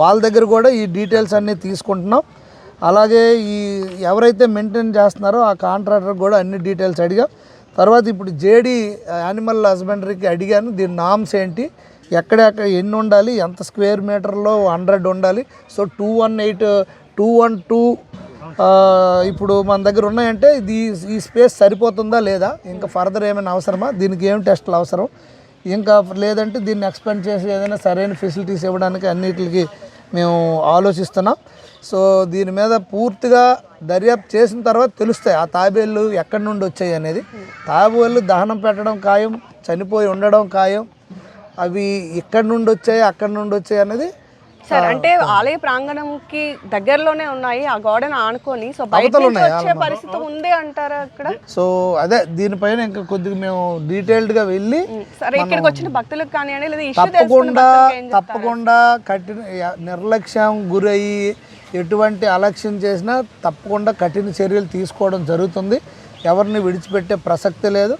వాళ్ళ దగ్గర కూడా ఈ డీటెయిల్స్ అన్నీ తీసుకుంటున్నాం. అలాగే ఈ ఎవరైతే మెయింటైన్ చేస్తున్నారో ఆ కాంట్రాక్టర్ కూడా అన్ని డీటెయిల్స్ అడిగాం. తర్వాత ఇప్పుడు జేడీ యానిమల్ హస్బెండరీకి అడిగాను దీని నామ్స్ ఏంటి ఎక్కడెక్కడ ఎన్ని ఉండాలి ఎంత స్క్వేర్ మీటర్లో హండ్రెడ్ ఉండాలి. So two one eight two one two ఇప్పుడు మన దగ్గర ఉన్నాయంటే ఇది ఈ స్పేస్ సరిపోతుందా లేదా ఇంకా ఫర్దర్ ఏమైనా అవసరమా దీనికి ఏం టెస్టులు అవసరం ఇంకా లేదంటే దీన్ని ఎక్స్పెండ్ చేసి ఏదైనా సరైన ఫెసిలిటీస్ ఇవ్వడానికి అన్నిటికి మేము ఆలోచిస్తున్నాం. సో దీని మీద పూర్తిగా దర్యాప్తు చేసిన తర్వాత తెలుస్తాయి ఆ తాబేళ్ళు ఎక్కడి నుండి వచ్చాయి అనేది. తాబేళ్ళు దహనం పెట్టడం ఖాయం చనిపోయి ఉండడం ఖాయం. అవి ఇక్కడి నుండి వచ్చాయి అక్కడి నుండి వచ్చాయి అనేది సార్ అంటే ఆలయ ప్రాంగణంకి దగ్గరలోనే ఉన్నాయి ఆ గోడను ఆనుకొని సో బయట నుంచి వచ్చే పరిస్థితి ఉంది అంటారా అక్కడ? సో అదే దీనిపైన ఇంకా కొద్దిగా మేము డీటెయిల్డ్గా వెళ్ళి సరే ఇక్కడికి వచ్చిన భక్తులకు కానివ్వండి లేదా తప్పకుండా తప్పకుండా కఠిన నిర్లక్ష్యం గురయ్యి ఎటువంటి అలక్ష్యం చేసినా తప్పకుండా కఠిన చర్యలు తీసుకోవడం జరుగుతుంది. ఎవరిని విడిచిపెట్టే ప్రసక్తి లేదు.